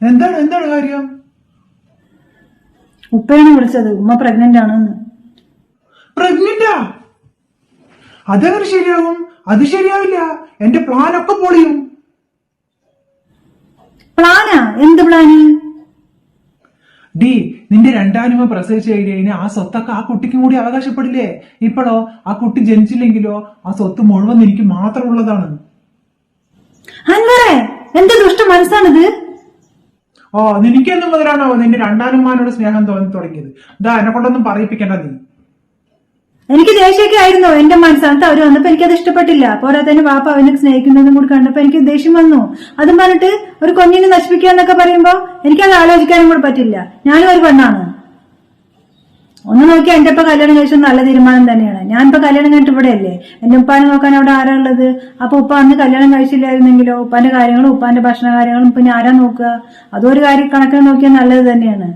എന്താണ് എന്താണ് കാര്യം? ഉപ്പയാണ് വിളിച്ചത് ഉമ്മ പ്രഗ്നന്റ് ആണെന്ന്. പ്രഗ്നന്റാ അതെങ്ങനെ ശരിയാകും അത് ശരിയാവില്ല. എന്റെ പ്ലാൻ ഒക്കെ പൊളിയും. പ്ലാനാ എന്ത് പ്ലാന് ഡി നിന്റെ രണ്ടാനുമ പ്രസവിച്ചു കഴിഞ്ഞാൽ ആ സ്വത്തൊക്കെ ആ കുട്ടിക്കും കൂടി അവകാശപ്പെടില്ലേ? ഇപ്പോഴോ ആ കുട്ടി ജനിച്ചില്ലെങ്കിലോ ആ സ്വത്ത് മുഴുവൻ എനിക്ക് മാത്രമുള്ളതാണ്. അൻവറേ എന്റെ ദുഷ്ട മനസ്സാണിത്. ഓ നിനക്കെന്നും മുതലാണോ നിന്റെ രണ്ടാനുമാനോട് സ്നേഹം തോന്നി തുടങ്ങിയത്? ഇതാ എന്നെ കൊണ്ടൊന്നും പറയിപ്പിക്കണ്ട നീ. എനിക്ക് ദേഷ്യമൊക്കെ ആയിരുന്നു എന്റെ മനസ്സാണത്ത് അവർ വന്നപ്പോ എനിക്കത് ഇഷ്ടപ്പെട്ടില്ല. പോരാത്തതിന് വാപ്പ അവനെ സ്നേഹിക്കുന്നതും കൂടി കണ്ടപ്പോ എനിക്ക് ദേഷ്യം വന്നു. അതും പറഞ്ഞിട്ട് ഒരു കൊഞ്ഞിനെ നശിപ്പിക്കുക എന്നൊക്കെ പറയുമ്പോ എനിക്കത് ആലോചിക്കാനും കൂടെ പറ്റില്ല. ഞാനും ഒരു പെണ്ണാണ്. ഒന്ന് നോക്കി എന്റെ ഇപ്പൊ കല്യാണം കഴിച്ചത് നല്ല തീരുമാനം തന്നെയാണ്. ഞാൻ ഇപ്പൊ കല്യാണം കഴിഞ്ഞിട്ട് ഇവിടെയല്ലേ? എന്റെ ഉപ്പാനെ നോക്കാൻ അവിടെ ആരാ ഉള്ളത് അപ്പൊ ഉപ്പ അന്ന് കല്യാണം കഴിച്ചില്ലായിരുന്നെങ്കിലോ? ഉപ്പാന്റെ കാര്യങ്ങളും ഉപ്പാന്റെ ഭക്ഷണ കാര്യങ്ങളും പിന്നെ ആരാ നോക്കുക? അതൊരു കാര്യം കണക്കിന് നോക്കിയാൽ നല്ലത് തന്നെയാണ്.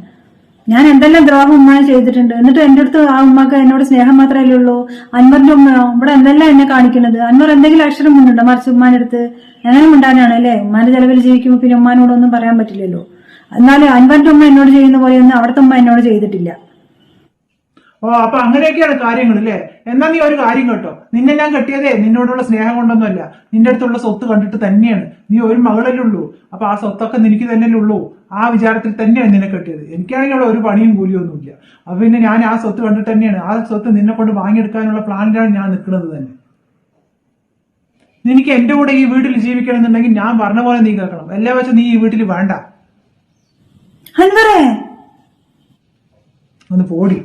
ഞാൻ എന്തെല്ലാം ദ്രോഹം ഉമ്മാനെ ചെയ്തിട്ടുണ്ട്. എന്നിട്ട് എന്റെ അടുത്ത് ആ ഉമ്മക്ക് എന്നോട് സ്നേഹം മാത്രമേ ഉള്ളൂ? അൻവറിന്റെ ഉമ്മയോ? ഇവിടെ എന്തെല്ലാം എന്നെ കാണിക്കുന്നത് അൻവർ എന്തെങ്കിലും അക്ഷരം മുന്നുണ്ടോ മറിച്ച് ഉമ്മാന്റെ അടുത്ത്? എങ്ങനെ മുണ്ടാനാണ് അല്ലേ ഉമ്മാന്റെ ചെലവിൽ ജീവിക്കുമ്പോൾ പിന്നെ ഉമ്മാനോടൊന്നും പറയാൻ പറ്റില്ലല്ലോ. എന്നാലും അൻവറിന്റെ ഉമ്മ എന്നോട് ചെയ്യുന്ന പോലെയൊന്നും അവിടുത്തെ ഉമ്മ എന്നോട് ചെയ്തിട്ടില്ല. ഓ അപ്പൊ അങ്ങനെയൊക്കെയാണ് കാര്യങ്ങൾ അല്ലേ എന്നാ നീ ഒരു കാര്യം കേട്ടോ. നിന്നെ ഞാൻ കെട്ടിയതേ നിന്നോടുള്ള സ്നേഹം കൊണ്ടൊന്നുമല്ല. നിന്റെ അടുത്തുള്ള സ്വത്ത് കണ്ടിട്ട് തന്നെയാണ്. നീ ഒരു മകളല്ലേ ഉള്ളൂ. അപ്പൊ ആ സ്വത്തൊക്കെ നിനക്ക് തന്നെ ഉള്ളൂ. ആ വിചാരത്തിൽ തന്നെയാണ് നിന്നെ കെട്ടിയത്. എനിക്കാണെങ്കിൽ അവിടെ ഒരു പണിയും കൂലിയൊന്നുമില്ല. അപ്പൊ പിന്നെ ഞാൻ ആ സ്വത്ത് കണ്ടിട്ട് തന്നെയാണ്. ആ സ്വത്ത് നിന്നെ കൊണ്ട് വാങ്ങിയെടുക്കാനുള്ള പ്ലാനിലാണ് ഞാൻ നിൽക്കുന്നത് തന്നെ. നിനക്ക് എന്റെ കൂടെ ഈ വീട്ടിൽ ജീവിക്കണം എന്നുണ്ടെങ്കിൽ ഞാൻ പറഞ്ഞ പോലെ നീ കേൾക്കണം. എല്ലാ വെച്ചാൽ നീ ഈ വീട്ടിൽ വേണ്ട. ഒന്ന് പോടി.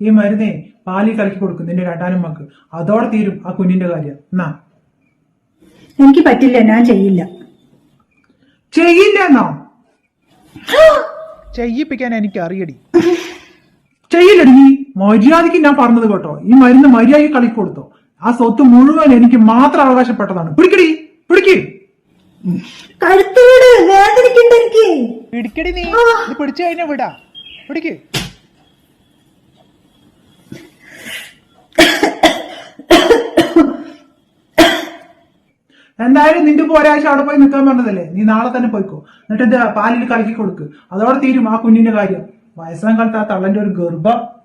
ഈ മരുന്നേ പാലിൽ കലക്കി കൊടുക്കും നിന്റെ രണ്ടാനും മക്ക് അതോടെ തീരും ആ കുഞ്ഞിന്റെ കാര്യം. എന്നാ എനിക്ക് പറ്റില്ല ഞാൻ ചെയ്യില്ല. ചെയ്യില്ലെന്നോ? ചെയ്യിപ്പിക്കാൻ എനിക്ക് അറിയടി. ചെയ്യില്ലടി നീ. മര്യാദയ്ക്ക് ഞാൻ പറഞ്ഞത് കേട്ടോ. ഈ മരുന്ന് മര്യാദയ്ക്ക് കളിക്ക് കൊടുത്തോ. ആ സ്വത്ത് മുഴുവൻ എനിക്ക് മാത്രം അവകാശപ്പെട്ടതാണ്. പിടിക്കടി. പിടിക്ക്. കഴുത്തോട് വേദനിക്കണ്ട എനിക്ക്. പിടിക്കടി നീ. പിടിച്ചു കഴിഞ്ഞാ വിടാ. പിടിക്ക്. എന്തായാലും നിന്റെ ഇപ്പോൾ ഒരാഴ്ച അവിടെ പോയി നിൽക്കാൻ പറഞ്ഞതല്ലേ? നീ നാളെ തന്നെ പോയിക്കോ. എന്നിട്ട് എന്താ പാലിൽ കലക്കി കൊടുക്ക്. അതോടെ തീരും ആ കുഞ്ഞിന്റെ കാര്യം. വയസ്സാം കാലത്ത് ആ തള്ളന്റെ ഒരു ഗർഭം.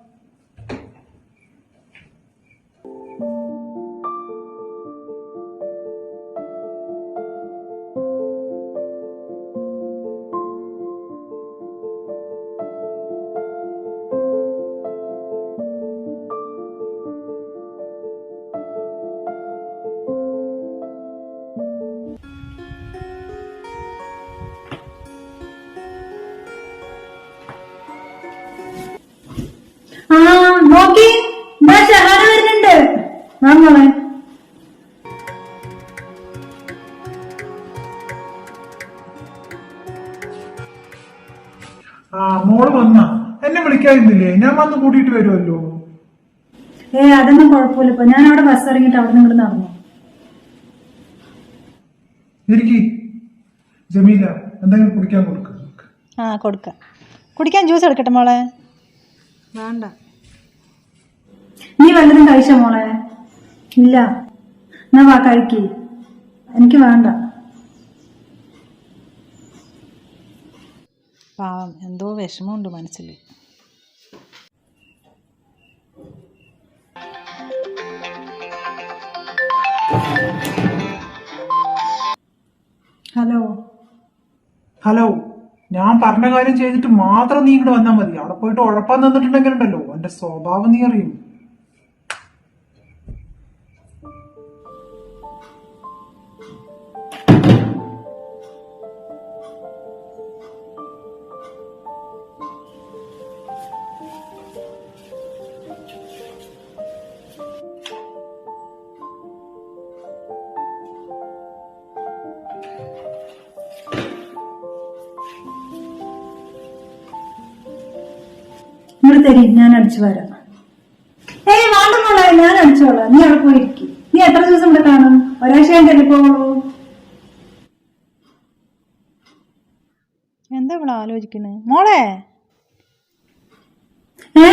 ആ മോൾ വന്ന. എന്നെ വിളിക്കാതില്ലേ ഞാൻ വന്ന് കൂട്ടിയിട്ട് വരുമല്ലോ ഏ അതൊന്നും കുഴപ്പമില്ല ഇപ്പൊ. ഞാൻ അവിടെ ബസ് ഇറങ്ങിട്ട് അവിടെ നിന്ന് നടന്നു? ഇരിക്കി. ജമീല എന്തെങ്കിലും കുടിക്കാൻ കൊടുക്ക. ആ കൊടുക്ക. കുടിക്കാൻ ജ്യൂസ് എടുക്കട്ടെ മോളെ? വേണ്ട. നീ വല്ലതും കഴിച്ചോ മോളെ? ഇല്ല. എന്നാ വാ കഴിക്കേ. എനിക്ക് വേണ്ട. പാവം എന്തോ വിഷമമുണ്ട് മനസ്സിൽ. ഹലോ. ഹലോ. ഞാൻ പറഞ്ഞ കാര്യം ചെയ്തിട്ട് മാത്രം നീ ഇങ്ങോട്ട് വന്നാൽ മതി. അവിടെ പോയിട്ട് ഉഴപ്പാൻ നിന്നിട്ടുണ്ടെങ്കിൽ ഉണ്ടല്ലോ എന്റെ സ്വഭാവം നീ അറിയും. തരി ഞാൻ അടിച്ചു വരാം. ഏയ് വേണ്ട മോളെ ഞാൻ അടിച്ചോളാം. നീ അവിടെ പോയിരിക്കും നീ എത്ര ദിവസം ഇവിടെ കാണും? ഒരാഴ്ച കഴിഞ്ഞല്ലേ പോകുള്ളൂ എന്താ ഇവിടെ ആലോചിക്കുന്നത് മോളെ? ഏ?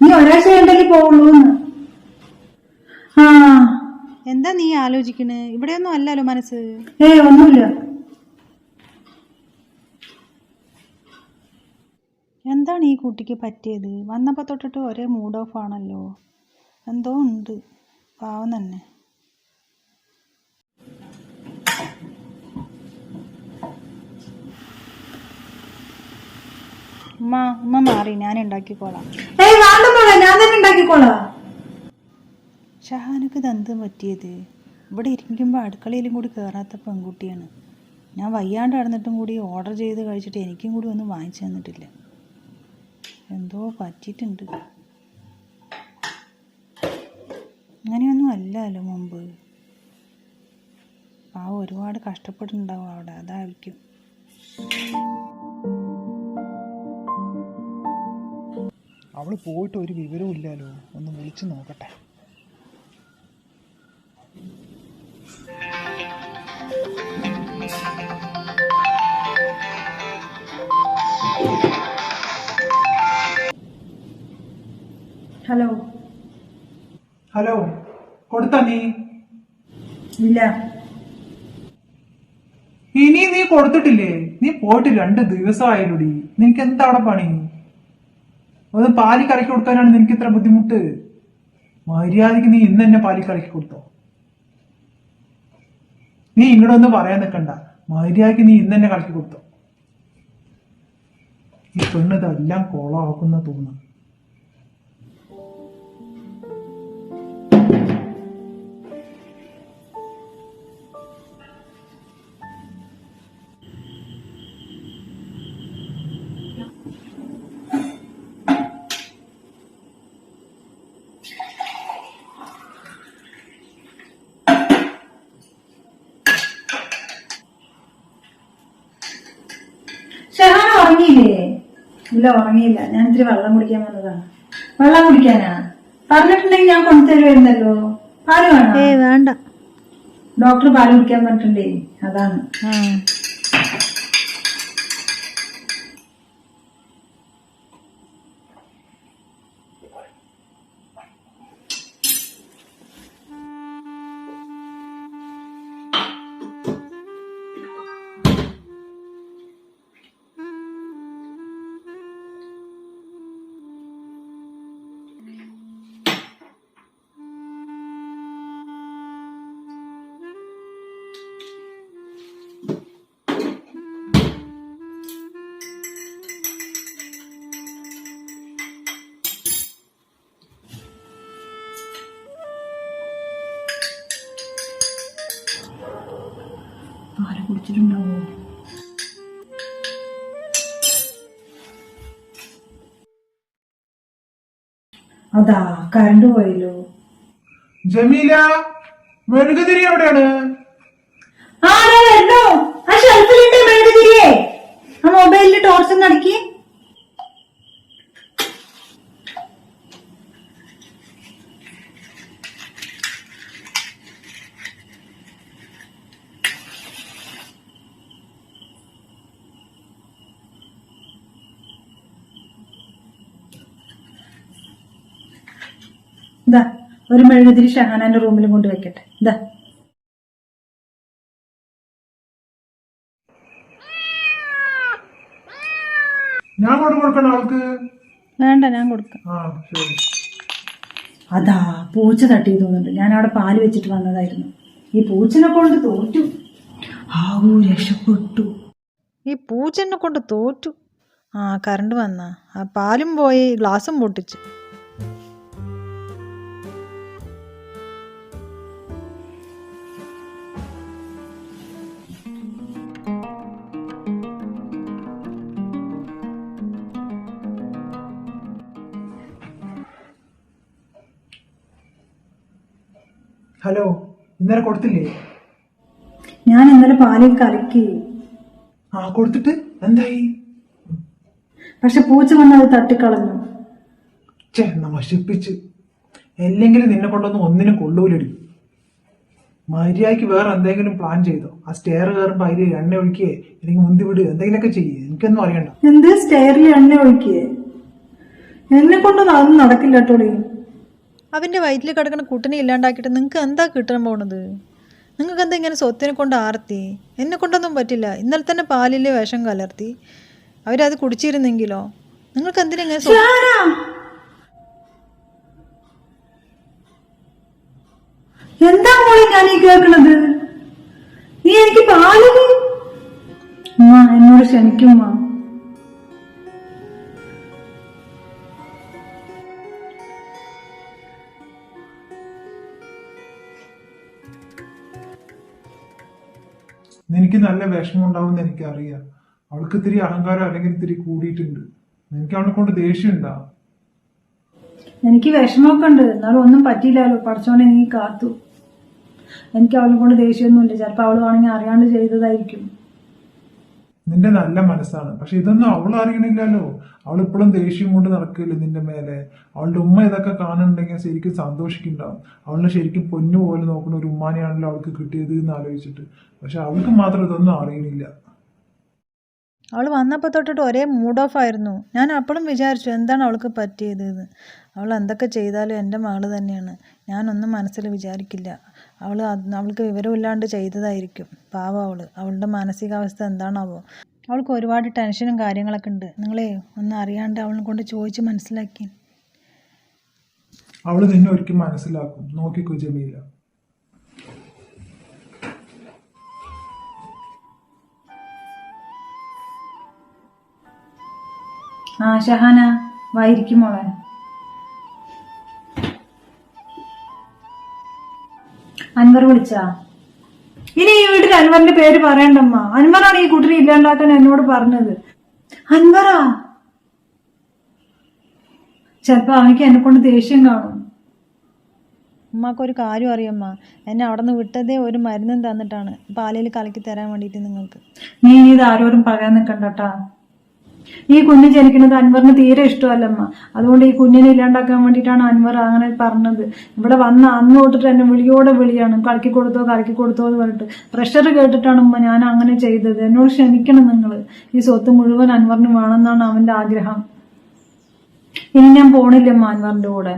നീ ഒരാഴ്ച കഴിഞ്ഞല്ലേ പോകുള്ളൂ ആ. എന്താ നീ ആലോചിക്കുന്നത് ഇവിടെയൊന്നും അല്ലല്ലോ മനസ്സ്. ഏ ഒന്നുമില്ല. എന്താണ് ഈ കുട്ടിക്ക് പറ്റിയത്? വന്നപ്പോൾ തൊട്ടിട്ട് ഒരേ മൂഡ് ഓഫ് ആണല്ലോ. എന്തോ ഉണ്ട്. പാവം തന്നെ. ഉമ്മ ഉമ്മ മാറി. ഞാൻ ഉണ്ടാക്കിക്കോളാം. ഷഹാനക്ക് ദന്തം പറ്റിയത്? ഇവിടെ ഇരിക്കുമ്പോൾ അടുക്കളയിലും കൂടി കയറാത്ത പെൺകുട്ടിയാണ്. ഞാൻ വയ്യാണ്ട് നടന്നിട്ടും കൂടി ഓർഡർ ചെയ്ത് കഴിച്ചിട്ട് എനിക്കും കൂടി ഒന്നും വാങ്ങിച്ചു തന്നിട്ടില്ല. എന്തോ പറ്റിയിട്ടുണ്ട്. അങ്ങനെയൊന്നും അല്ലല്ലോ മുമ്പ്. ആ ഒരുപാട് കഷ്ടപ്പെടുന്നുണ്ടാവും അവിടെ. അതായിരിക്കും. അവൾ പോയിട്ട് ഒരു വിവരവും ഇല്ലല്ലോ. ഒന്ന് വിളിച്ചു നോക്കട്ടെ. ഹലോ കൊടുത്ത നീ. ഇല്ല. ഇനി നീ കൊടുത്തിട്ടില്ലേ? നീ പോയിട്ട് രണ്ട് ദിവസമായാലുടി നിനക്ക് എന്താ അവിടെ പണി? ഒന്ന് പാലി കറക്കി കൊടുക്കാനാണ് നിനക്ക് ഇത്ര ബുദ്ധിമുട്ട്. മര്യാദയ്ക്ക് നീ ഇന്ന് തന്നെ പാലി കറക്കി കൊടുത്തോ. നീ ഇങ്ങോട്ടൊന്നും പറയാൻ നിൽക്കണ്ട. മര്യാദയ്ക്ക് നീ ഇന്ന് തന്നെ കറക്കി കൊടുത്തോ. ഈ പെണ്ണ് ഇതെല്ലാം കോളാക്കുന്ന തോന്നുന്നു. ഇല്ല ഉറങ്ങിയില്ല. ഞാൻ ഇത്തിരി വെള്ളം കുടിക്കാൻ വന്നതാണ്. വെള്ളം കുടിക്കാനാ? പറഞ്ഞിട്ടുണ്ടെങ്കിൽ ഞാൻ കൊണ്ടുതരുമായിരുന്നല്ലോ പാൽ വേണോ? വേണ്ട. ഡോക്ടർ പാൽ കുടിക്കാൻ പറഞ്ഞിട്ടുണ്ടേ. അതാണ്. കുടിച്ചിട്ടുണ്ടാവോ അതാ കറണ്ട് പോയല്ലോ. ജമീല മെഴുകുതിരി എവിടെയാണ്? ആ വരുന്നു. ആ ഷെൽഫിലിട്ട് മെഴുകുതിരിയെ ആ മൊബൈലിൽ ടോർച്ച് നടക്കി ഇതാ ഒരു മെഴുകുതിരി ഷഹാനാന്റെ റൂമിൽ കൊണ്ട് വെക്കട്ടെ. ഇതാ ഞാൻ വേണ്ട ഞാൻ കൊടുക്കാം. ആ ശരി. അതാ പൂച്ച തട്ടി തോന്നുന്നുണ്ട്. ഞാൻ അവിടെ പാൽ വെച്ചിട്ട് വന്നതായിരുന്നു. ഈ പൂച്ചനെ കൊണ്ട് തോറ്റു. ആവൂ രക്ഷപ്പെട്ടു. ഈ പൂച്ചനെ കൊണ്ട് തോറ്റു. ആ കറണ്ട് വന്ന. ആ പാലും പോയി ഗ്ലാസും പൊട്ടിച്ചു. ഹലോ ഇന്നലെ കൊടുത്തില്ലേ? ഞാൻ ഇന്നലെ പാലിൽ കലക്കി. ആ കൊടുത്തിട്ട് എന്തായി? പക്ഷെ പൂച്ച വന്ന് അത് തട്ടിക്കളഞ്ഞു. ചേ നശിപ്പിച്ച്. എല്ലെങ്കിലും നിന്നെ കൊണ്ടൊന്നും ഒന്നിനും കൊള്ളൂലടി. മര്യാദയ്ക്ക് വേറെ എന്തെങ്കിലും പ്ലാൻ ചെയ്തോ. ആ സ്റ്റെയർ കയറുമ്പോ അതിൽ എണ്ണ ഒഴിക്കേ. അല്ലെങ്കിൽ മുന്തി വിടുക എന്തെങ്കിലുമൊക്കെ ചെയ്യേ. എനിക്കൊന്നും അറിയണ്ട. എന്ത് സ്റ്റെയറിൽ എണ്ണ ഒഴിക്കേ? എന്നെ കൊണ്ടൊന്നും അതൊന്നും നടക്കില്ല കേട്ടോടി. അവന്റെ വയറ്റിൽ കിടക്കുന്ന കുട്ടിനെ ഇല്ലാണ്ടാക്കിയിട്ട് നിങ്ങൾക്ക് എന്താ കിട്ടാൻ പോണത്? നിങ്ങൾക്ക് എന്താ ഇങ്ങനെ സ്വത്തിനെ കൊണ്ട് ആർത്തി? എന്നെ കൊണ്ടൊന്നും പറ്റില്ല. ഇന്നലെ തന്നെ പാലിലെ വിഷം കലർത്തി. അവരത് കുടിച്ചിരുന്നെങ്കിലോ? നിങ്ങൾക്ക് എന്തിനാ ഇങ്ങനെ എന്താ മോളെ ഞാൻ ഈ കേൾക്കണത്? നീ എനിക്ക് പാലിന് എന്നോട് ക്ഷമിക്കുമ്മ നിനക്ക് നല്ല വിഷമം ഉണ്ടാവുമെന്ന് എനിക്കറിയാം. അവൾക്ക് ഇത്തിരി അഹങ്കാരം അല്ലെങ്കിൽ ഇത്തിരി കൂടിയിട്ടുണ്ട്. നിനക്ക് അവളെ കൊണ്ട് ദേഷ്യം ഉണ്ടാവും എനിക്ക് വിഷമമൊക്കെ ഉണ്ട്. എന്നാലും ഒന്നും പറ്റിയില്ലല്ലോ. പഠിച്ചോണ്ട് നീ കാത്തു. എനിക്ക് അവളെ കൊണ്ട് ദേഷ്യമൊന്നുമില്ല. ചിലപ്പോൾ അവൾ വേണമെങ്കിൽ അറിയാണ്ട് ചെയ്തതായിരിക്കും. നിന്റെ നല്ല മനസ്സാണ്. പക്ഷെ ഇതൊന്നും അവൾ അറിയണില്ലല്ലോ. അവൾ ഇപ്പോഴും ദേഷ്യം കൊണ്ട് നടക്കില്ല നിന്റെ മേലെ? അവളുടെ ഉമ്മ ഇതൊക്കെ കാണുന്നുണ്ടെങ്കിൽ ശരിക്കും സന്തോഷിക്കുന്നുണ്ടാവും. അവളിനെ ശരിക്കും പൊന്നു പോലെ നോക്കുന്ന ഒരു ഉമ്മാനെയാണല്ലോ അവൾക്ക് കിട്ടിയത് എന്ന് ആലോചിച്ചിട്ട്. പക്ഷെ അവൾക്ക് മാത്രം ഇതൊന്നും അറിയണില്ല. അവൾ വന്നപ്പോൾ തൊട്ടിട്ട് ഒരേ മൂഡ് ഓഫ് ആയിരുന്നു. ഞാൻ അപ്പോഴും വിചാരിച്ചു എന്താണ് അവൾക്ക് പറ്റിയത് അവൾ എന്തൊക്കെ ചെയ്താലും എന്റെ മകൾ തന്നെയാണ്. ഞാനൊന്നും മനസ്സിൽ വിചാരിക്കില്ല. അവൾ അവൾക്ക് വിവരമില്ലാണ്ട് ചെയ്തതായിരിക്കും. പാവം അവൾ അവളുടെ മാനസികാവസ്ഥ എന്താണാവോ? അവൾക്ക് ഒരുപാട് ടെൻഷനും കാര്യങ്ങളൊക്കെ ഉണ്ട്. നിങ്ങളെ ഒന്നും അറിയാണ്ട് അവളെ കൊണ്ട് ചോദിച്ച് മനസ്സിലാക്കി. അവൾ നിന്നെ ഒരിക്കലും മനസ്സിലാക്കും. നോക്കിക്കോ ജമീല. ആ ഷഹാന വായിരിക്കും മോളെ. അൻവർ വിളിച്ചാ? ഇനി ഈ വീട്ടിൽ അൻവറിന്റെ പേര് പറയണ്ടമ്മ. അൻവറാണ് ഈ കുട്ടി ഇല്ലാണ്ടാക്കാൻ എന്നോട് പറഞ്ഞത്. അൻവറാ? ചിലപ്പോ അവനക്ക് എന്നെ കൊണ്ട് ദേഷ്യം കാണും. ഉമ്മാക്കൊരു കാര്യം അറിയമ്മ. എന്നെ അവിടെ നിന്ന് വിട്ടതേ ഒരു മരുന്നും തന്നിട്ടാണ് പാലയിൽ കലക്കി തരാൻ വേണ്ടിട്ട് നിങ്ങൾക്ക്. നീ ഇത് ആരോടും പറയാൻ നിൽക്കണ്ടട്ടാ ഈ കുഞ്ഞ് ജനിക്കുന്നത് അൻവറിന് തീരെ ഇഷ്ടമല്ലമ്മ. അതുകൊണ്ട് ഈ കുഞ്ഞിനെ ഇല്ലാണ്ടാക്കാൻ വേണ്ടിയിട്ടാണ് അൻവർ അങ്ങനെ പറഞ്ഞത്. ഇവിടെ വന്ന അന്ന് തൊട്ടിട്ട് എന്നെ വിളിയോടെ വിളിയാണ്. കളിക്കി കൊടുത്തോ കളിക്കി കൊടുത്തോ എന്ന് പറഞ്ഞിട്ട്. പ്രഷർ കേട്ടിട്ടാണ് ഉമ്മ ഞാൻ അങ്ങനെ ചെയ്തത്. എന്നോട് ക്ഷമിക്കണം നിങ്ങൾ. ഈ സ്വത്ത് മുഴുവൻ അൻവറിന് വേണമെന്നാണ് അവന്റെ ആഗ്രഹം. ഇനി ഞാൻ പോണില്ലമ്മ അൻവറിന്റെ കൂടെ.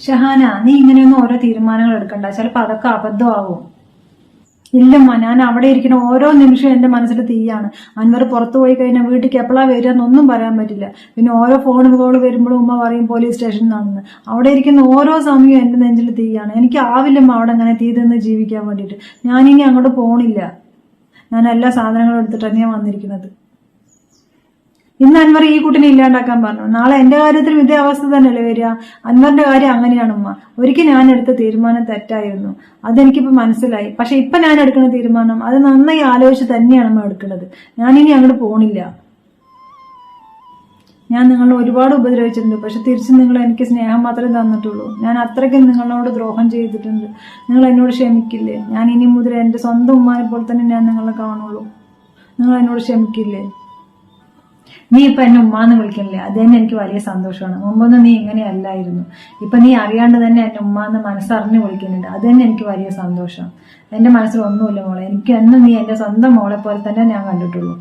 ഷഹാന നീ ഇങ്ങനെയൊന്നും ഓരോ തീരുമാനങ്ങൾ എടുക്കണ്ട. ചിലപ്പോ അതൊക്കെ അബദ്ധമാവും. ഇല്ലമ്മ ഞാൻ അവിടെ ഇരിക്കുന്ന ഓരോ നിമിഷവും എന്റെ മനസ്സിൽ തീയാണ്. അൻവർ പുറത്തു പോയി കഴിഞ്ഞാൽ വീട്ടിലേക്ക് എപ്പോഴാ വരിക എന്നൊന്നും പറയാൻ പറ്റില്ല. പിന്നെ ഓരോ ഫോൺ കോൾ വരുമ്പോഴും ഉമ്മ പറയും പോലീസ് സ്റ്റേഷനിൽ നിന്നാണെന്ന് അവിടെ ഇരിക്കുന്ന ഓരോ സമയവും എന്റെ നെഞ്ചിൽ തീയാണ്. എനിക്ക് ആവില്ലമ്മ അവിടെ അങ്ങനെ തീ തിന്ന് ജീവിക്കാൻ വേണ്ടിയിട്ട്. ഞാനിനി അങ്ങോട്ട് പോണില്ല. ഞാൻ എല്ലാ സാധനങ്ങളും എടുത്തിട്ട് ഞാൻ വന്നിരിക്കുന്നത്. ഇന്ന് അൻവർ ഈ കുട്ടിനെ ഇല്ലാണ്ടാക്കാൻ പറഞ്ഞു. നാളെ എന്റെ കാര്യത്തിൽ ഇതേ അവസ്ഥ തന്നെയല്ലേ വരിക? അൻവറിന്റെ കാര്യം അങ്ങനെയാണ് ഉമ്മ. ഒരിക്കൽ ഞാൻ എടുത്ത തീരുമാനം തെറ്റായിരുന്നു. അതെനിക്കിപ്പോ മനസ്സിലായി. പക്ഷെ ഇപ്പൊ ഞാൻ എടുക്കുന്ന തീരുമാനം അത് നന്നായി ആലോചിച്ച് തന്നെയാണ് അമ്മ എടുക്കുന്നത്. ഞാനിനി അങ്ങോട്ട് പോണില്ല. ഞാൻ നിങ്ങളെ ഒരുപാട് ഉപദ്രവിച്ചിട്ടുണ്ട്. പക്ഷെ തിരിച്ച് നിങ്ങൾ എനിക്ക് സ്നേഹം മാത്രമേ തന്നിട്ടുള്ളൂ. ഞാൻ അത്രയ്ക്കും നിങ്ങളോട് ദ്രോഹം ചെയ്തിട്ടുണ്ട്. നിങ്ങൾ എന്നോട് ക്ഷമിക്കില്ലേ? ഞാൻ ഇനി മുതൽ എന്റെ സ്വന്തം ഉമ്മാനെ പോലെ തന്നെ ഞാൻ നിങ്ങളെ കാണുള്ളൂ. നിങ്ങൾ എന്നോട് ക്ഷമിക്കില്ലേ? നീ ഇപ്പൊ എന്നെ ഉമ്മാന്ന് വിളിക്കണില്ലേ? അത് തന്നെ എനിക്ക് വലിയ സന്തോഷമാണ്. മുമ്പൊന്നും നീ ഇങ്ങനെയല്ലായിരുന്നു. ഇപ്പൊ നീ അറിയാണ്ട് തന്നെ ഉമ്മ എന്ന് മനസ്സറിഞ്ഞ് വിളിക്കുന്നുണ്ട്. അത് തന്നെ എനിക്ക് വലിയ സന്തോഷം. എന്റെ മനസ്സിൽ ഒന്നുമില്ല മോളെ. എനിക്ക് എന്നും നീ എന്റെ സ്വന്തം മോളെ പോലെ തന്നെ ഞാൻ കണ്ടിട്ടുള്ളൂ.